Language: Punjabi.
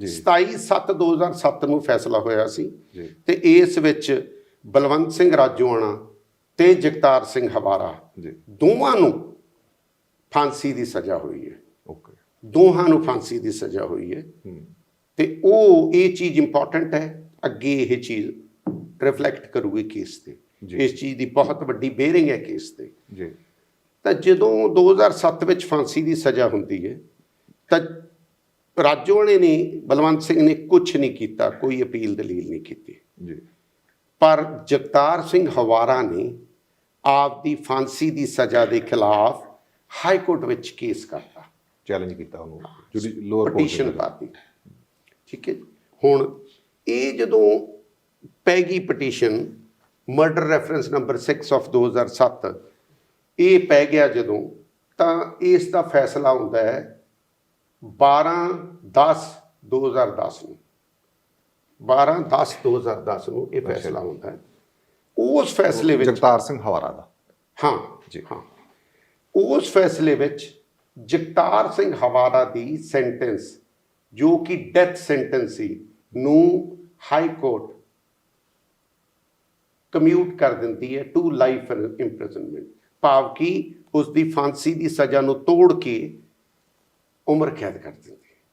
ਜੀ। 27/7/2007 ਨੂੰ ਫੈਸਲਾ ਹੋਇਆ ਸੀ ਤੇ ਇਸ ਵਿੱਚ ਬਲਵੰਤ ਸਿੰਘ ਰਾਜੋਆਣਾ ਤੇ ਜਗਤਾਰ ਸਿੰਘ ਹਵਾਰਾ ਜੀ। ਦੋਵਾਂ ਨੂੰ ਫਾਂਸੀ ਦੀ ਸਜ਼ਾ ਹੋਈ ਹੈ। ਓਕੇ। ਦੋਹਾਂ ਨੂੰ ਫਾਂਸੀ ਦੀ ਸਜ਼ਾ ਹੋਈ ਹੈ। ਤੇ ਉਹ ਇਹ ਚੀਜ਼ ਇੰਪੋਰਟੈਂਟ ਹੈ ਅੱਗੇ ਇਹ ਚੀਜ਼ ਰਿਫਲੈਕਟ ਕਰੂਗੀ ਕੇਸ ਤੇ। ਇਸ ਚੀਜ਼ ਦੀ ਬਹੁਤ ਵੱਡੀ ਬੇਅਰਿੰਗ ਹੈ ਕੇਸ ਤੇ। ਜੀ। ਤਾਂ ਜਦੋਂ 2007 ਵਿੱਚ ਫਾਂਸੀ ਦੀ ਸਜ਼ਾ ਹੁੰਦੀ ਹੈ ਤਾਂ ਰਾਜੋਆਣੇ ਨੇ ਬਲਵੰਤ ਸਿੰਘ ਨੇ ਕੁਝ ਨਹੀਂ ਕੀਤਾ ਕੋਈ ਅਪੀਲ ਦਲੀਲ ਨਹੀਂ ਕੀਤੀ। ਜੀ। ਪਰ ਜਗਤਾਰ ਸਿੰਘ ਹਵਾਰਾ ਨੇ ਆਪ ਦੀ ਫਾਂਸੀ ਦੀ ਸਜ਼ਾ ਦੇ ਖਿਲਾਫ ਹਾਈ ਕੋਰਟ ਵਿੱਚ ਕੇਸ ਕਰਤਾ। ਚੈਲੰਜ ਕੀਤਾ ਉਹਨੂੰ ਜੁਡੀ ਲੋਅਰ ਪਟੀਸ਼ਨ ਪਾਤੀ ਠੀਕ ਹੈ ਜੀ। ਹੁਣ ਇਹ ਜਦੋਂ ਪੈ ਗਈ petition murder reference number 6 of 2007 ਇਹ ਪੈ ਗਿਆ ਜਦੋਂ ਤਾਂ ਇਸ ਦਾ ਫੈਸਲਾ ਹੁੰਦਾ ਹੈ 12 10 2010 ਨੂੰ। 12 10 2010 ਨੂੰ ਇਹ ਫੈਸਲਾ ਹੁੰਦਾ ਹੈ। ਉਸ ਫੈਸਲੇ ਵਿੱਚ ਜਗਤਾਰ ਸਿੰਘ ਹਵਾਰਾ ਦਾ। ਹਾਂ ਜੀ। ਹਾਂ। ਉਸ ਫੈਸਲੇ ਵਿੱਚ ਜਗਤਾਰ ਸਿੰਘ ਹਵਾਰਾ ਦੀ ਸੈਂਟੈਂਸ ਜੋ ਕਿ ਡੈਥ ਸੈਂਟੈਂਸ ਸੀ ਨੂੰ ਹਾਈ ਕੋਰਟ ਕਮਿਊਟ ਕਰ ਦਿੰਦੀ ਹੈ ਟੂ ਲਾਈਫ ਇੰਪ੍ਰਿਜ਼ਨਮੈਂਟ ਭਾਵ ਕਿ ਉਸ ਦੀ ਫਾਂਸੀ ਦੀ ਸਜ਼ਾ ਨੂੰ ਤੋੜ ਕੇ ਉਮਰ ਕੈਦ ਕਰ ਦਿੰਦੀ